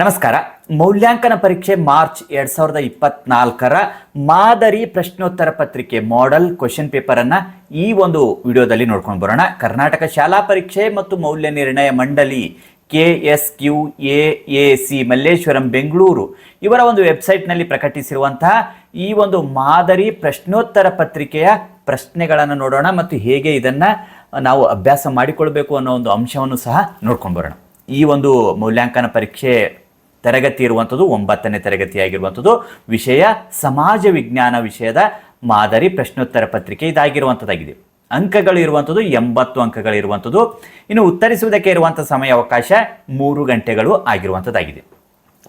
ನಮಸ್ಕಾರ. ಮೌಲ್ಯಾಂಕನ ಪರೀಕ್ಷೆ ಮಾರ್ಚ್ ಎರಡ್ ಸಾವಿರದ ಇಪ್ಪತ್ನಾಲ್ಕರ ಮಾದರಿ ಪ್ರಶ್ನೋತ್ತರ ಪತ್ರಿಕೆ ಮಾಡೆಲ್ ಕ್ವಶನ್ ಪೇಪರ್ ಅನ್ನ ಈ ಒಂದು ವಿಡಿಯೋದಲ್ಲಿ ನೋಡ್ಕೊಂಡು ಬರೋಣ. ಕರ್ನಾಟಕ ಶಾಲಾ ಪರೀಕ್ಷೆ ಮತ್ತು ಮೌಲ್ಯ ನಿರ್ಣಯ ಮಂಡಳಿ K S Q A A C Malleshwaram, Bengaluru ಇವರ ಒಂದು ವೆಬ್ಸೈಟ್ನಲ್ಲಿ ಪ್ರಕಟಿಸಿರುವಂತಹ ಈ ಒಂದು ಮಾದರಿ ಪ್ರಶ್ನೋತ್ತರ ಪತ್ರಿಕೆಯ ಪ್ರಶ್ನೆಗಳನ್ನು ನೋಡೋಣ ಮತ್ತು ಹೇಗೆ ಇದನ್ನ ನಾವು ಅಭ್ಯಾಸ ಮಾಡಿಕೊಳ್ಬೇಕು ಅನ್ನೋ ಒಂದು ಅಂಶವನ್ನು ಸಹ ನೋಡ್ಕೊಂಡು ಬರೋಣ. ಈ ಒಂದು ಮೌಲ್ಯಾಂಕನ ಪರೀಕ್ಷೆ ತರಗತಿ ಇರುವಂಥದ್ದು ಒಂಬತ್ತನೇ ತರಗತಿಯಾಗಿರುವಂಥದ್ದು. ವಿಷಯ ಸಮಾಜ ವಿಜ್ಞಾನ ವಿಷಯದ ಮಾದರಿ ಪ್ರಶ್ನೋತ್ತರ ಪತ್ರಿಕೆ ಇದಾಗಿರುವಂಥದ್ದಾಗಿದೆ. ಅಂಕಗಳು ಇರುವಂಥದ್ದು ಎಂಬತ್ತು ಅಂಕಗಳು ಇರುವಂಥದ್ದು. ಇನ್ನು ಉತ್ತರಿಸುವುದಕ್ಕೆ ಇರುವಂಥ ಸಮಯ ಅವಕಾಶ ಮೂರು ಗಂಟೆಗಳು ಆಗಿರುವಂಥದ್ದಾಗಿದೆ.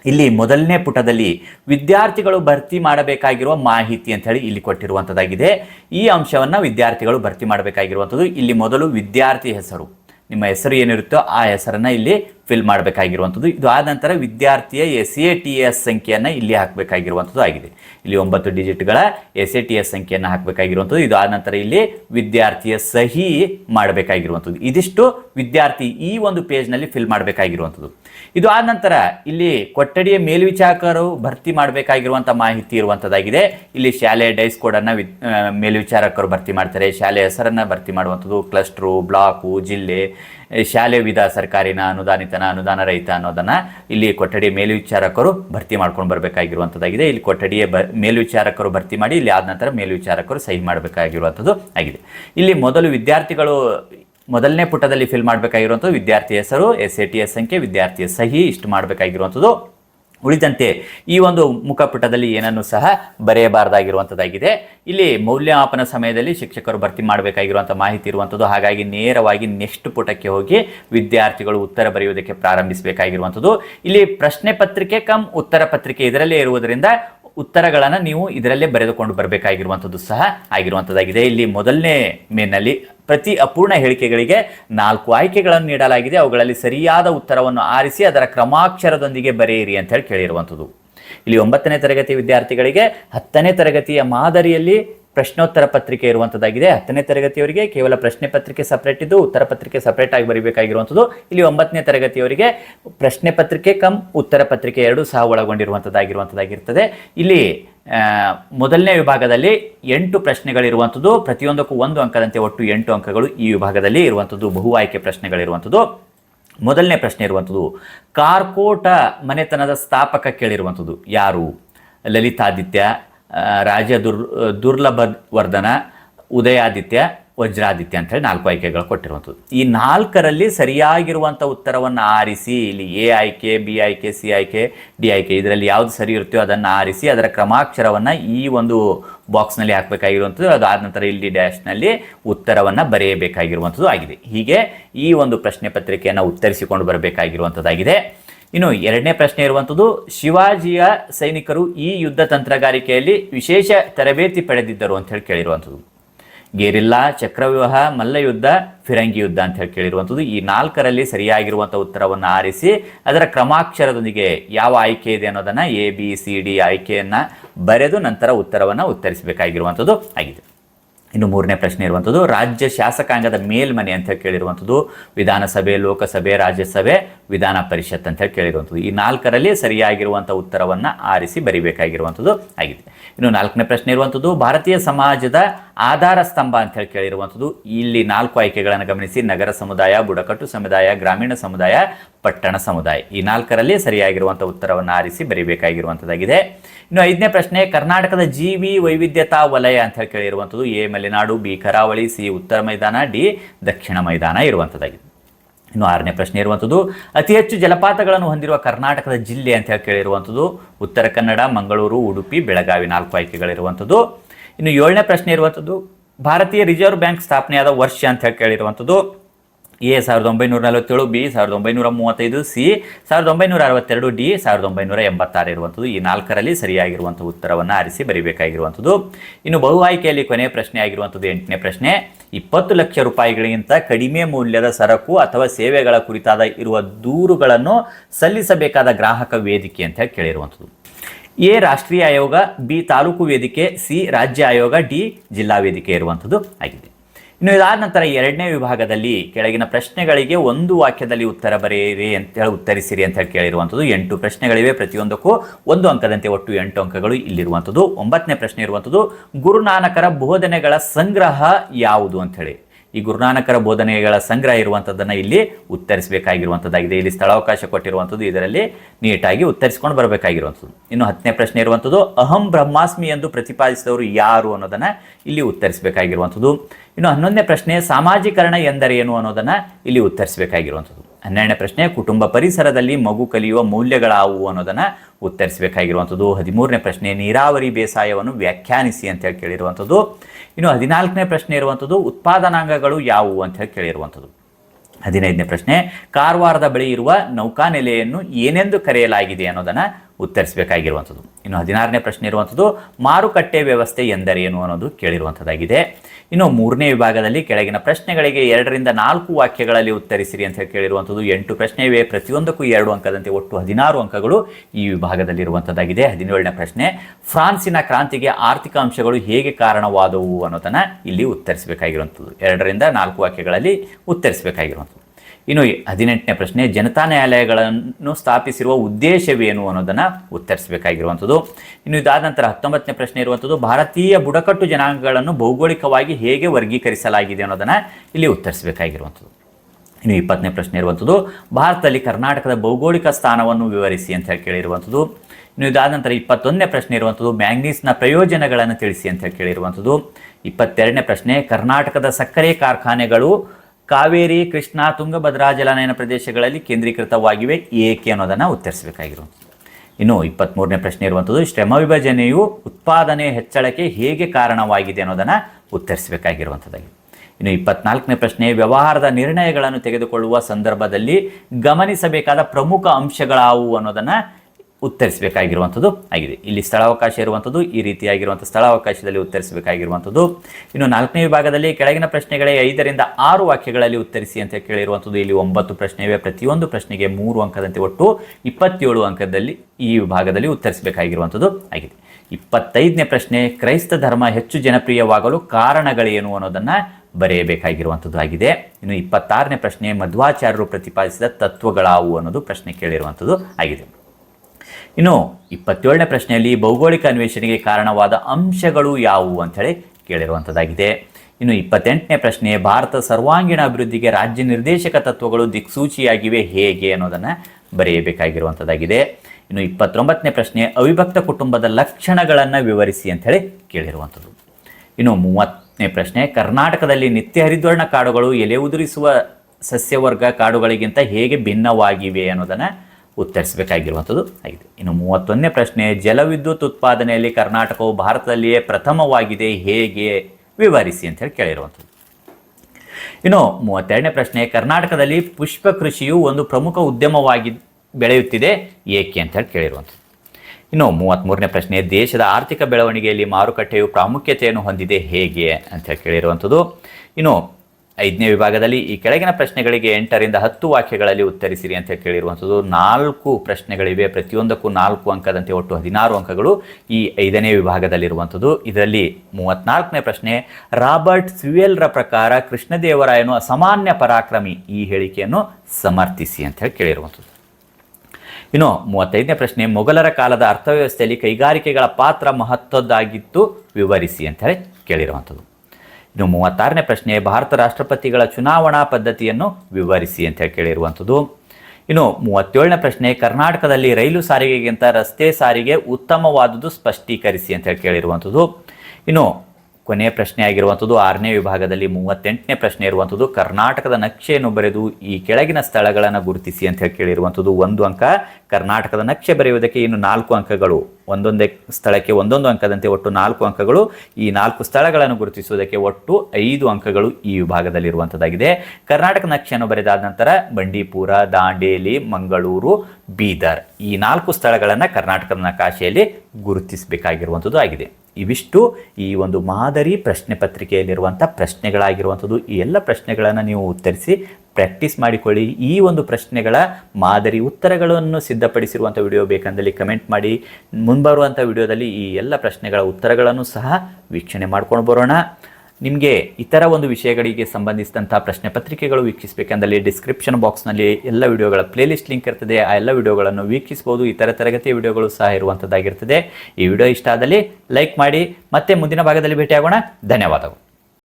ಇಲ್ಲಿ ಮೊದಲನೇ ಪುಟದಲ್ಲಿ ವಿದ್ಯಾರ್ಥಿಗಳು ಭರ್ತಿ ಮಾಡಬೇಕಾಗಿರುವ ಮಾಹಿತಿ ಅಂತ ಹೇಳಿ ಇಲ್ಲಿ ಕೊಟ್ಟಿರುವಂಥದ್ದಾಗಿದೆ. ಈ ಅಂಶವನ್ನು ವಿದ್ಯಾರ್ಥಿಗಳು ಭರ್ತಿ ಮಾಡಬೇಕಾಗಿರುವಂಥದ್ದು. ಇಲ್ಲಿ ಮೊದಲು ವಿದ್ಯಾರ್ಥಿ ಹೆಸರು. ನಿಮ್ಮ ಹೆಸರು ಏನಿರುತ್ತೋ ಆ ಹೆಸರನ್ನು ಇಲ್ಲಿ ಫಿಲ್ ಮಾಡಬೇಕಾಗಿರುವಂಥದ್ದು. ಇದು ಆದ ನಂತರ ವಿದ್ಯಾರ್ಥಿಯ ಎಸ್ ಎ ಟಿ ಎಸ್ ಸಂಖ್ಯೆಯನ್ನು ಇಲ್ಲಿ ಹಾಕಬೇಕಾಗಿರುವಂಥದ್ದು ಆಗಿದೆ. ಇಲ್ಲಿ ಒಂಬತ್ತು ಡಿಜಿಟ್ಗಳ ಎಸ್ ಎ ಟಿ ಎಸ್ ಸಂಖ್ಯೆಯನ್ನು ಹಾಕಬೇಕಾಗಿರುವಂಥದ್ದು. ಇದು ಆದ ನಂತರ ಇಲ್ಲಿ ವಿದ್ಯಾರ್ಥಿಯ ಸಹಿ ಮಾಡಬೇಕಾಗಿರುವಂಥದ್ದು. ಇದಿಷ್ಟು ವಿದ್ಯಾರ್ಥಿ ಈ ಒಂದು ಪೇಜ್ನಲ್ಲಿ ಫಿಲ್ ಮಾಡಬೇಕಾಗಿರುವಂಥದ್ದು. ಇದು ಆದ ನಂತರ ಇಲ್ಲಿ ಕೊಠಡಿಯ ಮೇಲ್ವಿಚಾರಕರು ಭರ್ತಿ ಮಾಡಬೇಕಾಗಿರುವಂಥ ಮಾಹಿತಿ ಇರುವಂಥದ್ದಾಗಿದೆ. ಇಲ್ಲಿ ಶಾಲೆಯ ಡೈಸ್ ಕೋಡನ್ನು ಮೇಲ್ವಿಚಾರಕರು ಭರ್ತಿ ಮಾಡ್ತಾರೆ. ಶಾಲೆಯ ಹೆಸರನ್ನು ಭರ್ತಿ ಮಾಡುವಂಥದ್ದು. ಕ್ಲಸ್ಟ್ರು, ಬ್ಲಾಕು, ಜಿಲ್ಲೆ, ಶಾಲೆ ವಿಧ ಸರ್ಕಾರಿನ ಅನುದಾನಿತನ ಅನುದಾನ ರಹಿತ ಅನ್ನೋದನ್ನ ಇಲ್ಲಿ ಕೊಠಡಿ ಮೇಲ್ವಿಚಾರಕರು ಭರ್ತಿ ಮಾಡ್ಕೊಂಡು ಬರಬೇಕಾಗಿರುವಂಥದ್ದಾಗಿದೆ ಇಲ್ಲಿ ಕೊಠಡಿಯ ಬ, ಮೇಲ್ವಿಚಾರಕರು ಭರ್ತಿ ಮಾಡಿ ಇಲ್ಲಿ ಆದ ನಂತರ ಮೇಲ್ವಿಚಾರಕರು ಸಹಿ ಮಾಡಬೇಕಾಗಿರುವಂಥದ್ದು ಆಗಿದೆ. ಇಲ್ಲಿ ಮೊದಲು ವಿದ್ಯಾರ್ಥಿಗಳು ಮೊದಲನೇ ಪುಟದಲ್ಲಿ ಫಿಲ್ ಮಾಡಬೇಕಾಗಿರುವಂಥದ್ದು ವಿದ್ಯಾರ್ಥಿ ಹೆಸರು ಎಸ್ ಎ ಟಿ ಎಸ್ ಸಂಖ್ಯೆ, ವಿದ್ಯಾರ್ಥಿಯ ಸಹಿ ಇಷ್ಟು ಮಾಡಬೇಕಾಗಿರುವಂಥದ್ದು ಉಳಿದಂತೆ ಈ ಒಂದು ಮುಖಪುಟದಲ್ಲಿ ಏನನ್ನು ಸಹ ಬರೆಯಬಾರದಾಗಿರುವಂಥದ್ದಾಗಿದೆ ಇಲ್ಲಿ ಮೌಲ್ಯಮಾಪನ ಸಮಯದಲ್ಲಿ ಶಿಕ್ಷಕರು ಭರ್ತಿ ಮಾಡಬೇಕಾಗಿರುವಂಥ ಮಾಹಿತಿ ಇರುವಂಥದ್ದು ಹಾಗಾಗಿ ನೇರವಾಗಿ ನೆಕ್ಸ್ಟ್ ಪುಟಕ್ಕೆ ಹೋಗಿ ವಿದ್ಯಾರ್ಥಿಗಳು ಉತ್ತರ ಬರೆಯುವುದಕ್ಕೆ ಪ್ರಾರಂಭಿಸಬೇಕಾಗಿರುವಂಥದ್ದು ಇಲ್ಲಿ ಪ್ರಶ್ನೆ ಪತ್ರಿಕೆ ಕಮ್ ಉತ್ತರ ಪತ್ರಿಕೆ ಇದರಲ್ಲೇ ಇರುವುದರಿಂದ ಉತ್ತರಗಳನ್ನು ನೀವು ಇದರಲ್ಲೇ ಬರೆದುಕೊಂಡು ಬರಬೇಕಾಗಿರುವಂಥದ್ದು ಸಹ ಆಗಿರುವಂಥದ್ದಾಗಿದೆ. ಇಲ್ಲಿ ಮೊದಲನೇ ಮೇನಲ್ಲಿ ಪ್ರತಿ ಅಪೂರ್ಣ ಹೇಳಿಕೆಗಳಿಗೆ ನಾಲ್ಕು ಆಯ್ಕೆಗಳನ್ನು ನೀಡಲಾಗಿದೆ. ಅವುಗಳಲ್ಲಿ ಸರಿಯಾದ ಉತ್ತರವನ್ನು ಆರಿಸಿ ಅದರ ಕ್ರಮಾಕ್ಷರದೊಂದಿಗೆ ಬರೆಯಿರಿ ಅಂತ ಹೇಳಿ ಕೇಳಿರುವಂಥದ್ದು. ಇಲ್ಲಿ ಒಂಬತ್ತನೇ ತರಗತಿ ವಿದ್ಯಾರ್ಥಿಗಳಿಗೆ ಹತ್ತನೇ ತರಗತಿಯ ಮಾದರಿಯಲ್ಲಿ ಪ್ರಶ್ನೋತ್ತರ ಪತ್ರಿಕೆ ಇರುವಂಥದ್ದಾಗಿದೆ ಹತ್ತನೇ ತರಗತಿಯವರಿಗೆ ಕೇವಲ ಪ್ರಶ್ನೆ ಪತ್ರಿಕೆ ಸಪ್ರೇಟ್ ಇದ್ದು, ಉತ್ತರ ಪತ್ರಿಕೆ ಸಪ್ರೇಟ್ ಆಗಿ ಬರೀಬೇಕಾಗಿರುವಂಥದ್ದು ಇಲ್ಲಿ ಒಂಬತ್ತನೇ ತರಗತಿಯವರಿಗೆ ಪ್ರಶ್ನೆ ಪತ್ರಿಕೆ ಕಮ್ ಉತ್ತರ ಪತ್ರಿಕೆ ಎರಡು ಸಹ ಒಳಗೊಂಡಿರುವಂಥದ್ದಾಗಿರುವಂಥದ್ದಾಗಿರ್ತದೆ ಇಲ್ಲಿ ಮೊದಲನೇ ವಿಭಾಗದಲ್ಲಿ ಎಂಟು ಪ್ರಶ್ನೆಗಳಿರುವಂಥದ್ದು ಪ್ರತಿಯೊಂದಕ್ಕೂ ಒಂದು ಅಂಕದಂತೆ ಒಟ್ಟು ಎಂಟು ಅಂಕಗಳು ಈ ವಿಭಾಗದಲ್ಲಿ ಇರುವಂಥದ್ದು ಬಹು ಆಯ್ಕೆ ಪ್ರಶ್ನೆಗಳಿರುವಂಥದ್ದು ಮೊದಲನೇ ಪ್ರಶ್ನೆ ಇರುವಂಥದ್ದು ಕಾರ್ಕೋಟ ಮನೆತನದ ಸ್ಥಾಪಕ ಕೇಳಿರುವಂಥದ್ದು ಯಾರು? ಲಲಿತಾದಿತ್ಯ ರಾಜ ದುರ್ ದುರ್ಲಭ ವರ್ಧನ ಉದಯಾದಿತ್ಯ, ವಜ್ರಾದಿತ್ಯ ಅಂತ ಹೇಳಿ ನಾಲ್ಕು ಆಯ್ಕೆಗಳು ಕೊಟ್ಟಿರುವಂಥದ್ದು. ಈ ನಾಲ್ಕರಲ್ಲಿ ಸರಿಯಾಗಿರುವಂಥ ಉತ್ತರವನ್ನು ಆರಿಸಿ, ಇಲ್ಲಿ ಎ ಆಯ್ಕೆ, ಬಿ ಆಯ್ಕೆ, ಸಿ ಆಯ್ಕೆ, ಡಿ ಆಯ್ಕೆ, ಇದರಲ್ಲಿ ಯಾವುದು ಸರಿ ಇರುತ್ತೋ ಅದನ್ನು ಆರಿಸಿ ಅದರ ಕ್ರಮಾಕ್ಷರವನ್ನು ಈ ಒಂದು ಬಾಕ್ಸ್ನಲ್ಲಿ ಹಾಕಬೇಕಾಗಿರುವಂಥದ್ದು. ಅದಾದ ನಂತರ ಇಲ್ಲಿ ಡ್ಯಾಶ್ನಲ್ಲಿ ಉತ್ತರವನ್ನು ಬರೆಯಬೇಕಾಗಿರುವಂಥದ್ದು ಆಗಿದೆ. ಹೀಗೆ ಈ ಒಂದು ಪ್ರಶ್ನೆ ಪತ್ರಿಕೆಯನ್ನು ಉತ್ತರಿಸಿಕೊಂಡು ಬರಬೇಕಾಗಿರುವಂಥದ್ದಾಗಿದೆ. ಇನ್ನು ಎರಡನೇ ಪ್ರಶ್ನೆ ಇರುವಂಥದ್ದು, ಶಿವಾಜಿಯ ಸೈನಿಕರು ಈ ಯುದ್ಧ ತಂತ್ರಗಾರಿಕೆಯಲ್ಲಿ ವಿಶೇಷ ತರಬೇತಿ ಪಡೆದಿದ್ದರು ಅಂತ ಹೇಳಿ ಕೇಳಿರುವಂಥದ್ದು. ಗೇರಿಲ್ಲಾ, ಚಕ್ರವ್ಯೂಹ, ಮಲ್ಲಯುದ್ಧ ಫಿರಂಗಿ ಯುದ್ಧ ಅಂತ ಹೇಳಿ ಕೇಳಿರುವಂಥದ್ದು. ಈ ನಾಲ್ಕರಲ್ಲಿ ಸರಿಯಾಗಿರುವಂಥ ಉತ್ತರವನ್ನು ಆರಿಸಿ, ಅದರ ಕ್ರಮಾಕ್ಷರದೊಂದಿಗೆ ಯಾವ ಆಯ್ಕೆ ಇದೆ ಅನ್ನೋದನ್ನು ಎ ಬಿ ಸಿ ಡಿ ಆಯ್ಕೆಯನ್ನು ಬರೆದು ನಂತರ ಉತ್ತರವನ್ನು ಉತ್ತರಿಸಬೇಕಾಗಿರುವಂಥದ್ದು. ಆಗಿದೆ. ಇನ್ನು ಮೂರನೇ ಪ್ರಶ್ನೆ ಇರುವಂಥದ್ದು ರಾಜ್ಯ ಶಾಸಕಾಂಗದ ಮೇಲ್ಮನೆ ಅಂತ ಹೇಳಿ ಕೇಳಿರುವಂಥದ್ದು ವಿಧಾನಸಭೆ, ಲೋಕಸಭೆ, ರಾಜ್ಯಸಭೆ, ವಿಧಾನ ಪರಿಷತ್ ಅಂತ ಹೇಳಿ ಕೇಳಿರುವಂಥದ್ದು ಈ ನಾಲ್ಕರಲ್ಲಿ ಸರಿಯಾಗಿರುವಂಥ ಉತ್ತರವನ್ನು ಆರಿಸಿ ಬರಿಬೇಕಾಗಿರುವಂಥದ್ದು ಆಗಿದೆ. ಇನ್ನು ನಾಲ್ಕನೇ ಪ್ರಶ್ನೆ ಇರುವಂಥದ್ದು ಭಾರತೀಯ ಸಮಾಜದ ಆಧಾರ ಸ್ತಂಭ ಅಂತ ಹೇಳಿ ಕೇಳಿರುವಂಥದ್ದು, ಇಲ್ಲಿ ನಾಲ್ಕು ಆಯ್ಕೆಗಳನ್ನು ಗಮನಿಸಿ. ನಗರ ಸಮುದಾಯ, ಬುಡಕಟ್ಟು ಸಮುದಾಯ, ಗ್ರಾಮೀಣ ಸಮುದಾಯ, ಪಟ್ಟಣ ಸಮುದಾಯ. ಈ ನಾಲ್ಕರಲ್ಲಿ ಸರಿಯಾಗಿರುವಂಥ ಉತ್ತರವನ್ನು ಆರಿಸಿ ಬರೀಬೇಕಾಗಿರುವಂಥದ್ದಾಗಿದೆ. ಇನ್ನು ಐದನೇ ಪ್ರಶ್ನೆ, ಕರ್ನಾಟಕದ ಜೀವಿ ವೈವಿಧ್ಯತಾ ವಲಯ ಅಂತ ಹೇಳಿ ಕೇಳಿರುವಂಥದ್ದು, A Malenadu, B Karavali, C ಉತ್ತರ ಮೈದಾನ, ಡಿ ದಕ್ಷಿಣ ಮೈದಾನ ಇರುವಂಥದ್ದಾಗಿದೆ. ಇನ್ನು ಆರನೇ ಪ್ರಶ್ನೆ ಇರುವಂಥದ್ದು, ಅತಿ ಹೆಚ್ಚು ಜಲಪಾತಗಳನ್ನು ಹೊಂದಿರುವ ಕರ್ನಾಟಕದ ಜಿಲ್ಲೆ ಅಂತ ಹೇಳಿ ಕೇಳಿರುವಂಥದ್ದು, ಉತ್ತರ ಕನ್ನಡ, ಮಂಗಳೂರು, ಉಡುಪಿ, ಬೆಳಗಾವಿ ನಾಲ್ಕು ಆಯ್ಕೆಗಳಿರುವಂಥದ್ದು. ಇನ್ನು ಏಳನೇ ಪ್ರಶ್ನೆ ಇರುವಂಥದ್ದು, ಭಾರತೀಯ ರಿಸರ್ವ್ ಬ್ಯಾಂಕ್ ಸ್ಥಾಪನೆಯಾದ ವರ್ಷ ಅಂತ ಹೇಳಿ ಕೇಳಿರುವಂಥದ್ದು, ಎ ಸಾವಿರದ ಒಂಬೈನೂರ ನಲವತ್ತೇಳು, ಬಿ ಸಾವಿರದ ಒಂಬೈನೂರ ಮೂವತ್ತೈದು, ಸಿ ಸಾವಿರದ ಒಂಬೈನೂರ ಅರವತ್ತೆರಡು, ಡಿ ಸಾವಿರದ ಒಂಬೈನೂರ ಎಂಬತ್ತಾರು ಇರುವಂಥದ್ದು. ಈ ನಾಲ್ಕರಲ್ಲಿ ಸರಿಯಾಗಿರುವಂಥ ಉತ್ತರವನ್ನು ಆರಿಸಿ ಬರೀಬೇಕಾಗಿರುವಂಥದ್ದು. ಇನ್ನು ಬಹು ಆಯ್ಕೆಯಲ್ಲಿ ಕೊನೆಯ ಪ್ರಶ್ನೆ ಆಗಿರುವಂಥದ್ದು, ಎಂಟನೇ ಪ್ರಶ್ನೆ, ಇಪ್ಪತ್ತು ಲಕ್ಷ ರೂಪಾಯಿಗಳಿಗಿಂತ ಕಡಿಮೆ ಮೌಲ್ಯದ ಸರಕು ಅಥವಾ ಸೇವೆಗಳ ಕುರಿತಾದ ಇರುವ ದೂರುಗಳನ್ನು ಸಲ್ಲಿಸಬೇಕಾದ ಗ್ರಾಹಕ ವೇದಿಕೆ ಅಂತ ಹೇಳಿ ಕೇಳಿರುವಂಥದ್ದು. ಎ ರಾಷ್ಟ್ರೀಯ ಆಯೋಗ, ಬಿ ತಾಲೂಕು ವೇದಿಕೆ, ಸಿ ರಾಜ್ಯ ಆಯೋಗ, ಡಿ ಜಿಲ್ಲಾ ವೇದಿಕೆ ಇರುವಂಥದ್ದು ಆಗಿದೆ. ಇನ್ನು ಇದಾದ ನಂತರ ಎರಡನೇ ವಿಭಾಗದಲ್ಲಿ ಕೆಳಗಿನ ಪ್ರಶ್ನೆಗಳಿಗೆ ಒಂದು ವಾಕ್ಯದಲ್ಲಿ ಉತ್ತರ ಬರೆಯಿರಿ ಅಂತ ಹೇಳಿ ಉತ್ತರಿಸಿರಿ ಅಂತ ಹೇಳಿ ಕೇಳಿರುವಂಥದ್ದು ಎಂಟು ಪ್ರಶ್ನೆಗಳಿವೆ. ಪ್ರತಿಯೊಂದಕ್ಕೂ ಒಂದು ಅಂಕದಂತೆ ಒಟ್ಟು ಎಂಟು ಅಂಕಗಳು ಇಲ್ಲಿರುವಂಥದ್ದು. ಒಂಬತ್ತನೇ ಪ್ರಶ್ನೆ ಇರುವಂಥದ್ದು, ಗುರುನಾನಕರ ಬೋಧನೆಗಳ ಸಂಗ್ರಹ ಯಾವುದು ಅಂತ ಹೇಳಿ. ಈ ಗುರುನಾನಕರ ಬೋಧನೆಗಳ ಸಂಗ್ರಹ ಇರುವಂಥದ್ದನ್ನು ಇಲ್ಲಿ ಉತ್ತರಿಸಬೇಕಾಗಿರುವಂಥದ್ದಾಗಿದೆ ಇಲ್ಲಿ ಸ್ಥಳಾವಕಾಶ ಕೊಟ್ಟಿರುವಂಥದ್ದು ಇದರಲ್ಲಿ ನೀಟಾಗಿ ಉತ್ತರಿಸಿಕೊಂಡು ಬರಬೇಕಾಗಿರುವಂಥದ್ದು ಇನ್ನು ಹತ್ತನೇ ಪ್ರಶ್ನೆ ಇರುವಂಥದ್ದು ಅಹಂ ಬ್ರಹ್ಮಾಸ್ಮಿ ಎಂದು ಪ್ರತಿಪಾದಿಸಿದವರು ಯಾರು ಅನ್ನೋದನ್ನು ಇಲ್ಲಿ ಉತ್ತರಿಸಬೇಕಾಗಿರುವಂಥದ್ದು ಇನ್ನು ಹನ್ನೊಂದನೇ ಪ್ರಶ್ನೆ, ಸಾಮಾಜೀಕರಣ ಎಂದರೇನು ಅನ್ನೋದನ್ನು ಇಲ್ಲಿ ಉತ್ತರಿಸಬೇಕಾಗಿರುವಂಥದ್ದು ಹನ್ನೆರಡನೇ ಪ್ರಶ್ನೆ, ಕುಟುಂಬ ಪರಿಸರದಲ್ಲಿ ಮಗು ಕಲಿಯುವ ಮೌಲ್ಯಗಳಾವು ಅನ್ನೋದನ್ನು ಉತ್ತರಿಸಬೇಕಾಗಿರುವಂಥದ್ದು. ಹದಿಮೂರನೇ ಪ್ರಶ್ನೆ, ನೀರಾವರಿ ಬೇಸಾಯವನ್ನು ವ್ಯಾಖ್ಯಾನಿಸಿ ಅಂತ ಹೇಳಿ ಕೇಳಿರುವಂಥದ್ದು. ಇನ್ನು ಹದಿನಾಲ್ಕನೇ ಪ್ರಶ್ನೆ ಇರುವಂಥದ್ದು, ಉತ್ಪಾದನಾಂಗಗಳು ಯಾವುವು ಅಂತ ಹೇಳಿ ಕೇಳಿರುವಂಥದ್ದು. ಹದಿನೈದನೇ ಪ್ರಶ್ನೆ, ಕಾರವಾರದ ಬಳಿ ಇರುವ ನೌಕಾನೆಲೆಯನ್ನು ಏನೆಂದು ಕರೆಯಲಾಗಿದೆ ಅನ್ನೋದನ್ನು ಉತ್ತರಿಸಬೇಕಾಗಿರುವಂಥದ್ದು. ಇನ್ನು ಹದಿನಾರನೇ ಪ್ರಶ್ನೆ ಇರುವಂಥದ್ದು, ಮಾರುಕಟ್ಟೆ ವ್ಯವಸ್ಥೆ ಎಂದರೇನು ಅನ್ನೋದು ಕೇಳಿರುವಂಥದ್ದಾಗಿದೆ. ಇನ್ನು ಮೂರನೇ ವಿಭಾಗದಲ್ಲಿ ಕೆಳಗಿನ ಪ್ರಶ್ನೆಗಳಿಗೆ ಎರಡರಿಂದ ನಾಲ್ಕು ವಾಕ್ಯಗಳಲ್ಲಿ ಉತ್ತರಿಸಿರಿ ಅಂತ ಹೇಳಿ ಕೇಳಿರುವಂಥದ್ದು. ಎಂಟು ಪ್ರಶ್ನೆ ಇವೆ ಪ್ರತಿಯೊಂದಕ್ಕೂ ಎರಡು ಅಂಕದಂತೆ ಒಟ್ಟು ಹದಿನಾರು ಅಂಕಗಳು ಈ ವಿಭಾಗದಲ್ಲಿರುವಂಥದ್ದಾಗಿದೆ. ಹದಿನೇಳನೇ ಪ್ರಶ್ನೆ, ಫ್ರಾನ್ಸಿನ ಕ್ರಾಂತಿಗೆ ಆರ್ಥಿಕ ಅಂಶಗಳು ಹೇಗೆ ಕಾರಣವಾದವು ಅನ್ನೋದನ್ನು ಇಲ್ಲಿ ಉತ್ತರಿಸಬೇಕಾಗಿರುವಂಥದ್ದು. ಎರಡರಿಂದ ನಾಲ್ಕು ವಾಕ್ಯಗಳಲ್ಲಿ ಉತ್ತರಿಸಬೇಕಾಗಿರುವಂಥದ್ದು. ಇನ್ನು ಹದಿನೆಂಟನೇ ಪ್ರಶ್ನೆ, ಜನತಾ ನ್ಯಾಯಾಲಯಗಳನ್ನು ಸ್ಥಾಪಿಸಿರುವ ಉದ್ದೇಶವೇನು ಅನ್ನೋದನ್ನು ಉತ್ತರಿಸಬೇಕಾಗಿರುವಂಥದ್ದು. ಇನ್ನು ಇದಾದ ನಂತರ ಹತ್ತೊಂಬತ್ತನೇ ಪ್ರಶ್ನೆ ಇರುವಂಥದ್ದು, ಭಾರತೀಯ ಬುಡಕಟ್ಟು ಜನಾಂಗಗಳನ್ನು ಭೌಗೋಳಿಕವಾಗಿ ಹೇಗೆ ವರ್ಗೀಕರಿಸಲಾಗಿದೆ ಅನ್ನೋದನ್ನು ಇಲ್ಲಿ ಉತ್ತರಿಸಬೇಕಾಗಿರುವಂಥದ್ದು. ಇನ್ನು ಇಪ್ಪತ್ತನೇ ಪ್ರಶ್ನೆ ಇರುವಂಥದ್ದು, ಭಾರತದಲ್ಲಿ ಕರ್ನಾಟಕದ ಭೌಗೋಳಿಕ ಸ್ಥಾನವನ್ನು ವಿವರಿಸಿ ಅಂತ ಹೇಳಿ ಕೇಳಿರುವಂಥದ್ದು. ಇನ್ನು ಇದಾದ ನಂತರ ಇಪ್ಪತ್ತೊಂದನೇ ಪ್ರಶ್ನೆ ಇರುವಂಥದ್ದು, ಮ್ಯಾಂಗ್ನೀಸ್ನ ಪ್ರಯೋಜನಗಳನ್ನು ತಿಳಿಸಿ ಅಂತ ಹೇಳಿ ಕೇಳಿರುವಂಥದ್ದು. ಇಪ್ಪತ್ತೆರಡನೇ ಪ್ರಶ್ನೆ, ಕರ್ನಾಟಕದ ಸಕ್ಕರೆ ಕಾರ್ಖಾನೆಗಳು ಕಾವೇರಿ, ಕೃಷ್ಣ, ತುಂಗಭದ್ರಾ ಜಲಾನಯನ ಪ್ರದೇಶಗಳಲ್ಲಿ ಕೇಂದ್ರೀಕೃತವಾಗಿವೆ. ಏಕೆ ಅನ್ನೋದನ್ನು ಉತ್ತರಿಸಬೇಕಾಗಿರು ಇನ್ನು ಇಪ್ಪತ್ತ್ಮೂರನೇ ಪ್ರಶ್ನೆ ಇರುವಂಥದ್ದು ಶ್ರಮ ವಿಭಜನೆಯು ಉತ್ಪಾದನೆ ಹೆಚ್ಚಳಕ್ಕೆ ಹೇಗೆ ಕಾರಣವಾಗಿದೆ ಅನ್ನೋದನ್ನು ಉತ್ತರಿಸಬೇಕಾಗಿರುವಂಥದ್ದಾಗಿದೆ ಇನ್ನು ಇಪ್ಪತ್ನಾಲ್ಕನೇ ಪ್ರಶ್ನೆ, ವ್ಯವಹಾರದ ನಿರ್ಣಯಗಳನ್ನು ತೆಗೆದುಕೊಳ್ಳುವ ಸಂದರ್ಭದಲ್ಲಿ ಗಮನಿಸಬೇಕಾದ ಪ್ರಮುಖ ಅಂಶಗಳಾವು ಅನ್ನೋದನ್ನು ಉತ್ತರಿಸಬೇಕಾಗಿರುವಂಥದ್ದು ಆಗಿದೆ. ಇಲ್ಲಿ ಸ್ಥಳಾವಕಾಶ ಇರುವಂಥದ್ದು ಈ ರೀತಿಯಾಗಿರುವಂಥ ಸ್ಥಳಾವಕಾಶದಲ್ಲಿ ಉತ್ತರಿಸಬೇಕಾಗಿರುವಂಥದ್ದು. ಇನ್ನು ನಾಲ್ಕನೇ ವಿಭಾಗದಲ್ಲಿ ಕೆಳಗಿನ ಪ್ರಶ್ನೆಗಳೇ ಐದರಿಂದ ಆರು ವಾಕ್ಯಗಳಲ್ಲಿ ಉತ್ತರಿಸಿ ಅಂತ ಕೇಳಿರುವಂಥದ್ದು. ಇಲ್ಲಿ ಒಂಬತ್ತು ಪ್ರಶ್ನೆ ಇವೆ ಪ್ರತಿಯೊಂದು ಪ್ರಶ್ನೆಗೆ ಮೂರು ಅಂಕದಂತೆ ಒಟ್ಟು ಇಪ್ಪತ್ತೇಳು ಅಂಕದಲ್ಲಿ ಈ ವಿಭಾಗದಲ್ಲಿ ಉತ್ತರಿಸಬೇಕಾಗಿರುವಂಥದ್ದು ಆಗಿದೆ. ಇಪ್ಪತ್ತೈದನೇ ಪ್ರಶ್ನೆ, ಕ್ರೈಸ್ತ ಧರ್ಮ ಹೆಚ್ಚು ಜನಪ್ರಿಯವಾಗಲು ಕಾರಣಗಳೇನು ಅನ್ನೋದನ್ನು ಬರೆಯಬೇಕಾಗಿರುವಂಥದ್ದು ಆಗಿದೆ. ಇನ್ನು ಇಪ್ಪತ್ತಾರನೇ ಪ್ರಶ್ನೆ, ಮಧ್ವಾಚಾರ್ಯರು ಪ್ರತಿಪಾದಿಸಿದ ತತ್ವಗಳಾವು ಅನ್ನೋದು ಪ್ರಶ್ನೆ ಕೇಳಿರುವಂಥದ್ದು ಆಗಿದೆ. ಇನ್ನು ಇಪ್ಪತ್ತೇಳನೇ ಪ್ರಶ್ನೆಯಲ್ಲಿ ಭೌಗೋಳಿಕ ಅನ್ವೇಷಣೆಗೆ ಕಾರಣವಾದ ಅಂಶಗಳು ಯಾವುವು ಅಂಥೇಳಿ ಕೇಳಿರುವಂಥದ್ದಾಗಿದೆ. ಇನ್ನು ಇಪ್ಪತ್ತೆಂಟನೇ ಪ್ರಶ್ನೆ, ಭಾರತ ಸರ್ವಾಂಗೀಣ ಅಭಿವೃದ್ಧಿಗೆ ರಾಜ್ಯ ನಿರ್ದೇಶಕ ತತ್ವಗಳು ದಿಕ್ಸೂಚಿಯಾಗಿವೆ ಹೇಗೆ ಅನ್ನೋದನ್ನು ಬರೆಯಬೇಕಾಗಿರುವಂಥದ್ದಾಗಿದೆ. ಇನ್ನು ಇಪ್ಪತ್ತೊಂಬತ್ತನೇ ಪ್ರಶ್ನೆ, ಅವಿಭಕ್ತ ಕುಟುಂಬದ ಲಕ್ಷಣಗಳನ್ನು ವಿವರಿಸಿ ಅಂಥೇಳಿ ಕೇಳಿರುವಂಥದ್ದು. ಇನ್ನು ಮೂವತ್ತನೇ ಪ್ರಶ್ನೆ, ಕರ್ನಾಟಕದಲ್ಲಿ ನಿತ್ಯ ಹರಿದ್ವರ್ಣ ಕಾಡುಗಳು ಎಲೆ ಉದುರಿಸುವ ಸಸ್ಯವರ್ಗ ಕಾಡುಗಳಿಗಿಂತ ಹೇಗೆ ಭಿನ್ನವಾಗಿವೆ ಅನ್ನೋದನ್ನು ಉತ್ತರಿಸಬೇಕಾಗಿರುವಂಥದ್ದು ಆಗಿದೆ. ಇನ್ನು ಮೂವತ್ತೊಂದನೇ ಪ್ರಶ್ನೆ, ಜಲವಿದ್ಯುತ್ ಉತ್ಪಾದನೆಯಲ್ಲಿ ಕರ್ನಾಟಕವು ಭಾರತದಲ್ಲಿಯೇ ಪ್ರಥಮವಾಗಿದೆ, ಹೇಗೆ? ವಿವರಿಸಿ ಅಂತ ಹೇಳಿ ಕೇಳಿರುವಂಥದ್ದು. ಇನ್ನು ಮೂವತ್ತೆರಡನೇ ಪ್ರಶ್ನೆ, ಕರ್ನಾಟಕದಲ್ಲಿ ಪುಷ್ಪ ಕೃಷಿಯು ಒಂದು ಪ್ರಮುಖ ಉದ್ಯಮವಾಗಿ ಬೆಳೆಯುತ್ತಿದೆ, ಏಕೆ ಅಂತ ಹೇಳಿ ಕೇಳಿರುವಂಥದ್ದು. ಇನ್ನು ಮೂವತ್ತ್ಮೂರನೇ ಪ್ರಶ್ನೆ, ದೇಶದ ಆರ್ಥಿಕ ಬೆಳವಣಿಗೆಯಲ್ಲಿ ಮಾರುಕಟ್ಟೆಯು ಪ್ರಾಮುಖ್ಯತೆಯನ್ನು ಹೊಂದಿದೆ, ಹೇಗೆ? ಅಂತ ಹೇಳಿ ಕೇಳಿರುವಂಥದ್ದು. ಇನ್ನು ಐದನೇ ವಿಭಾಗದಲ್ಲಿ ಈ ಕೆಳಗಿನ ಪ್ರಶ್ನೆಗಳಿಗೆ ಎಂಟರಿಂದ ಹತ್ತು ವಾಕ್ಯಗಳಲ್ಲಿ ಉತ್ತರಿಸಿರಿ ಅಂತ ಕೇಳಿರುವಂಥದ್ದು. ನಾಲ್ಕು ಪ್ರಶ್ನೆಗಳಿವೆ, ಪ್ರತಿಯೊಂದಕ್ಕೂ ನಾಲ್ಕು ಅಂಕದಂತೆ ಒಟ್ಟು ಹದಿನಾರು ಅಂಕಗಳು ಈ ಐದನೇ ವಿಭಾಗದಲ್ಲಿರುವಂಥದ್ದು. ಇದರಲ್ಲಿ ಮೂವತ್ನಾಲ್ಕನೇ ಪ್ರಶ್ನೆ, ರಾಬರ್ಟ್ ಸ್ಯೂಯಲ್ರ ಪ್ರಕಾರ ಕೃಷ್ಣದೇವರಾಯನು ಅಸಾಮಾನ್ಯ ಪರಾಕ್ರಮಿ? ಈ ಹೇಳಿಕೆಯನ್ನು ಸಮರ್ಥಿಸಿ ಅಂತ ಹೇಳಿ ಕೇಳಿರುವಂಥದ್ದು. ಇನ್ನು ಮೂವತ್ತೈದನೇ ಪ್ರಶ್ನೆ, ಮೊಘಲರ ಕಾಲದ ಅರ್ಥವ್ಯವಸ್ಥೆಯಲ್ಲಿ ಕೈಗಾರಿಕೆಗಳ ಪಾತ್ರ ಮಹತ್ವದ್ದಾಗಿತ್ತು? ವಿವರಿಸಿ ಅಂತ ಹೇಳಿ ಕೇಳಿರುವಂಥದ್ದು. ಇನ್ನು ಮೂವತ್ತಾರನೇ ಪ್ರಶ್ನೆ, ಭಾರತ ರಾಷ್ಟ್ರಪತಿಗಳ ಚುನಾವಣಾ ಪದ್ಧತಿಯನ್ನು ವಿವರಿಸಿ ಅಂತ ಹೇಳಿ ಕೇಳಿರುವಂಥದ್ದು. ಇನ್ನು ಮೂವತ್ತೇಳನೇ ಪ್ರಶ್ನೆ, ಕರ್ನಾಟಕದಲ್ಲಿ ರೈಲು ಸಾರಿಗೆಗಿಂತ ರಸ್ತೆ ಸಾರಿಗೆ ಉತ್ತಮವಾದುದು ಸ್ಪಷ್ಟೀಕರಿಸಿ ಅಂತ ಹೇಳಿ ಕೇಳಿರುವಂಥದ್ದು. ಇನ್ನು ಕೊನೆಯ ಪ್ರಶ್ನೆ ಆಗಿರುವಂಥದ್ದು, ಆರನೇ ವಿಭಾಗದಲ್ಲಿ ಮೂವತ್ತೆಂಟನೇ ಪ್ರಶ್ನೆ ಇರುವಂಥದ್ದು, ಕರ್ನಾಟಕದ ನಕ್ಷೆಯನ್ನು ಬರೆದು ಈ ಕೆಳಗಿನ ಸ್ಥಳಗಳನ್ನು ಗುರುತಿಸಿ ಅಂತ ಹೇಳಿ ಕೇಳಿರುವಂಥದ್ದು ಒಂದು ಅಂಕ. ಕರ್ನಾಟಕದ ನಕ್ಷೆ ಬರೆಯುವುದಕ್ಕೆ ಇನ್ನು ನಾಲ್ಕು ಅಂಕಗಳು. ಒಂದೊಂದೇ ಸ್ಥಳಕ್ಕೆ ಒಂದೊಂದು ಅಂಕದಂತೆ ಒಟ್ಟು ನಾಲ್ಕು ಅಂಕಗಳು. ಈ ನಾಲ್ಕು ಸ್ಥಳಗಳನ್ನು ಗುರುತಿಸುವುದಕ್ಕೆ ಒಟ್ಟು ಐದು ಅಂಕಗಳು ಈ ವಿಭಾಗದಲ್ಲಿರುವಂಥದ್ದಾಗಿದೆ. ಕರ್ನಾಟಕ ನಕ್ಷೆಯನ್ನು ಬರೆದಾದ ನಂತರ ಬಂಡೀಪುರ, ದಾಂಡೇಲಿ, ಮಂಗಳೂರು, ಬೀದರ್ ಈ ನಾಲ್ಕು ಸ್ಥಳಗಳನ್ನು ಕರ್ನಾಟಕದ ನಕಾಶೆಯಲ್ಲಿ ಗುರುತಿಸಬೇಕಾಗಿರುವಂಥದ್ದು ಆಗಿದೆ. ಇವಿಷ್ಟು ಈ ಒಂದು ಮಾದರಿ ಪ್ರಶ್ನೆ ಪತ್ರಿಕೆಯಲ್ಲಿರುವಂಥ ಪ್ರಶ್ನೆಗಳಾಗಿರುವಂಥದ್ದು. ಈ ಎಲ್ಲ ಪ್ರಶ್ನೆಗಳನ್ನು ನೀವು ಉತ್ತರಿಸಿ ಪ್ರಾಕ್ಟೀಸ್ ಮಾಡಿಕೊಳ್ಳಿ. ಈ ಒಂದು ಪ್ರಶ್ನೆಗಳ ಮಾದರಿ ಉತ್ತರಗಳನ್ನು ಸಿದ್ಧಪಡಿಸಿರುವಂಥ ವಿಡಿಯೋ ಬೇಕಂದಲ್ಲಿ ಕಮೆಂಟ್ ಮಾಡಿ. ಮುಂಬರುವಂಥ ವಿಡಿಯೋದಲ್ಲಿ ಈ ಎಲ್ಲ ಪ್ರಶ್ನೆಗಳ ಉತ್ತರಗಳನ್ನು ಸಹ ವೀಕ್ಷಣೆ ಮಾಡ್ಕೊಂಡು ಬರೋಣ. ನಿಮಗೆ ಇತರ ಒಂದು ವಿಷಯಗಳಿಗೆ ಸಂಬಂಧಿಸಿದಂಥ ಪ್ರಶ್ನೆ ಪತ್ರಿಕೆಗಳು ವೀಕ್ಷಿಸಬೇಕೆಂದಲ್ಲಿ ಡಿಸ್ಕ್ರಿಪ್ಷನ್ ಬಾಕ್ಸ್ನಲ್ಲಿ ಎಲ್ಲ ವಿಡಿಯೋಗಳ ಪ್ಲೇಲಿಸ್ಟ್ ಲಿಂಕ್ ಇರ್ತದೆ. ಆ ಎಲ್ಲ ವಿಡಿಯೋಗಳನ್ನು ವೀಕ್ಷಿಸಬಹುದು. ಇತರ ತರಗತಿಯ ವಿಡಿಯೋಗಳು ಸಹ ಇರುವಂಥದ್ದಾಗಿರ್ತದೆ ಈ ವಿಡಿಯೋ ಇಷ್ಟ ಆದಲ್ಲಿ ಲೈಕ್ ಮಾಡಿ. ಮತ್ತೆ ಮುಂದಿನ ಭಾಗದಲ್ಲಿ ಭೇಟಿಯಾಗೋಣ. ಧನ್ಯವಾದಗಳು.